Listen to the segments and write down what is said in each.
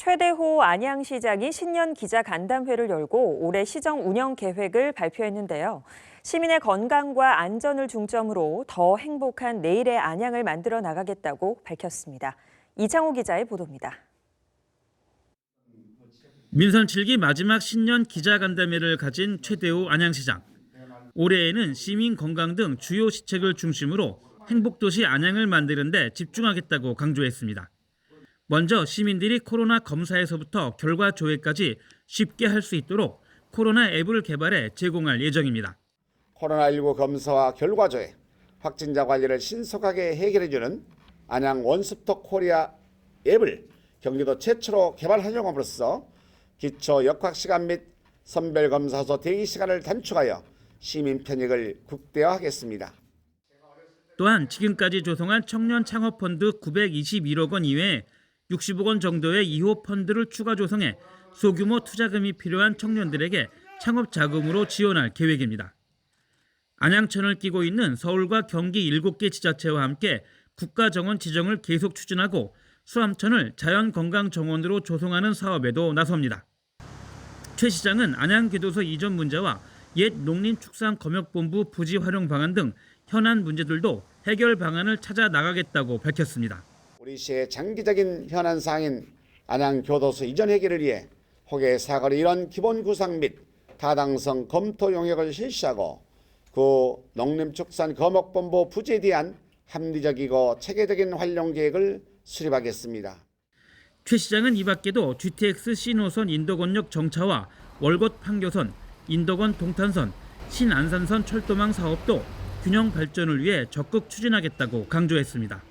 최대호 안양시장이 신년 기자 간담회를 열고 올해 시정 운영 계획을 발표했는데요. 시민의 건강과 안전을 중점으로 더 행복한 내일의 안양을 만들어 나가겠다고 밝혔습니다. 이창호 기자의 보도입니다. 민선 7기 마지막 신년 기자간담회를 가진 최대호 안양시장. 올해에는 시민 건강 등 주요 시책을 중심으로 행복도시 안양을 만드는 데 집중하겠다고 강조했습니다. 먼저 시민들이 코로나 검사에서부터 결과 조회까지 쉽게 할 수 있도록 코로나 앱을 개발해 제공할 예정입니다. 코로나19 검사와 결과 조회, 확진자 관리를 신속하게 해결해주는 안양 원스톱 코리아 앱을 경기도 최초로 개발하려함으로써 기초 역학 시간 및 선별 검사소 대기 시간을 단축하여 시민 편익을 극대화하겠습니다. 또한 지금까지 조성한 청년 창업 펀드 921억 원 이외에 60억 원 정도의 2호 펀드를 추가 조성해 소규모 투자금이 필요한 청년들에게 창업 자금으로 지원할 계획입니다. 안양천을 끼고 있는 서울과 경기 7개 지자체와 함께 국가정원 지정을 계속 추진하고 수암천을 자연건강정원으로 조성하는 사업에도 나섭니다. 최 시장은 안양교도소 이전 문제와 옛 농림축산검역본부 부지 활용 방안 등 현안 문제들도 해결 방안을 찾아 나가겠다고 밝혔습니다. 우리 시의 장기적인 현안 사항인 안양 교도소 이전 해결을 위해 혹의 사거리 이런 기본 구상 및 타당성 검토 용역을 실시하고 그 농림축산검역본부 부지에 대한 합리적이고 체계적인 활용 계획을 수립하겠습니다. 최 시장은 이 밖에도 GTX C노선 인덕원역 정차와 월곶 판교선, 인덕원 동탄선, 신안산선 철도망 사업도 균형 발전을 위해 적극 추진하겠다고 강조했습니다.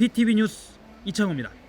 BTV 뉴스 이창호입니다.